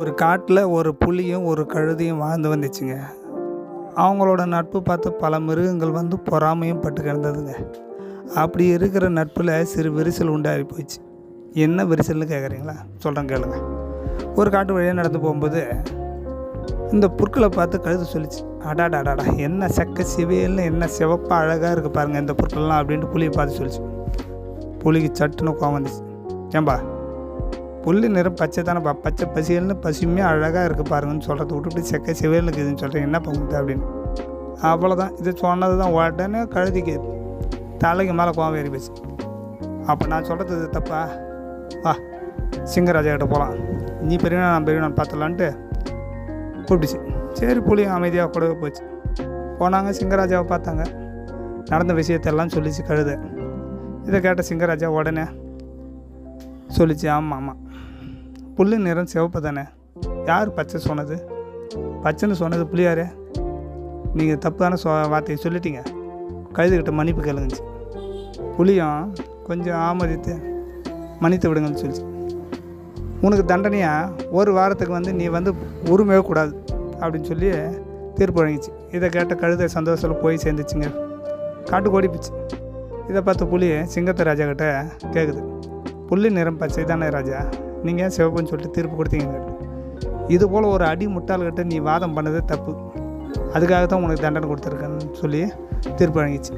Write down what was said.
ஒரு காட்டில் ஒரு புலியும் ஒரு கழுதையும் வாழ்ந்து வந்துச்சுங்க. அவங்களோட நட்பு பார்த்து பல மிருகங்கள் வந்து பொறாமையும் பட்டு கிடந்ததுங்க. அப்படி இருக்கிற நட்பில் சிறு விரிசல் உண்டாகி போயிடுச்சு. என்ன விரிசல்னு கேட்குறீங்களா? சொல்கிறேன் கேளுங்க. ஒரு காட்டு வழியாக நடந்து போகும்போது இந்த புற்களை பார்த்து கழுது சொல்லிச்சு. அடாடா அடாடா என்ன செக்க சிவியல்னு என்ன சிவப்பாக அழகாக இருக்குது பாருங்கள் இந்த புற்கள்லாம் அப்படின்ட்டு புலியை பார்த்து சொல்லிச்சு. புலிக்கு சட்டுன்னு கோவம் வந்துச்சு. ஏன்பா புல் நிறம் பச்சை தானேப்பா பச்சை பசியல்னு பசுமையாக அழகாக இருக்குது பாருங்கன்னு சொல்கிறத விட்டுட்டு செக்க சிவையில் இருக்குதுன்னு சொல்கிறேன் என்ன பண்ணுது அப்படின்னு. அவ்வளோதான் இது சொன்னது தான் உடனே கழுதிக்கு. தலைக்கு மேலே கோவம் ஏறி போச்சு. அப்போ நான் சொல்கிறது இது தப்பா? வா சிங்கராஜா கிட்ட போகலாம் நீ பெரியவனா நான் பெரியவனான்னு பார்த்துலான்ட்டு கூப்பிடுச்சு சரி புளி அமைதியாக கூடவே போச்சு. போனாங்க சிங்கராஜாவை பார்த்தாங்க. நடந்த விஷயத்தெல்லாம் சொல்லிச்சு கழுத. இதை கேட்ட சிங்கராஜா உடனே சொல்லிச்சு ஆமாம் ஆமாம் புல் நிறம் சிவப்பு தானே? யார் பச்சை சொன்னது? பச்சைன்னு சொன்னது புளியாரே நீங்கள் தப்பான சொ வார்த்தையை சொல்லிட்டீங்க. கழுதுகிட்ட மன்னிப்பு கேளுங்கச்சு புளியும் கொஞ்சம் ஆமதித்து மன்னித்து விடுங்கன்னு சொல்லிச்சு. உனக்கு தண்டனையாக ஒரு வாரத்துக்கு வந்து நீ வந்து உரிமையே கூடாது அப்படின்னு சொல்லி தீர்ப்பு வழங்கிச்சு. இதை கேட்ட கழுதை சந்தோஷத்தில் போய் சேர்ந்துச்சுங்க. காட்டு ஓடிப்பிச்சு இதை பார்த்த புளி சிங்கத்தை ராஜா கிட்ட கேட்குது புள்ளி நிறம் பச்சை தானே ராஜா? நீங்கள் ஏன் சிவப்புன்னு சொல்லிட்டு தீர்ப்பு கொடுத்தீங்க? இது போல் ஒரு அடி முட்டாள்கிட்ட நீ வாதம் பண்ணதே தப்பு. அதுக்காக தான் உனக்கு தண்டனை கொடுத்துருக்கேன்னு சொல்லி தீர்ப்பு வழங்கிச்சு.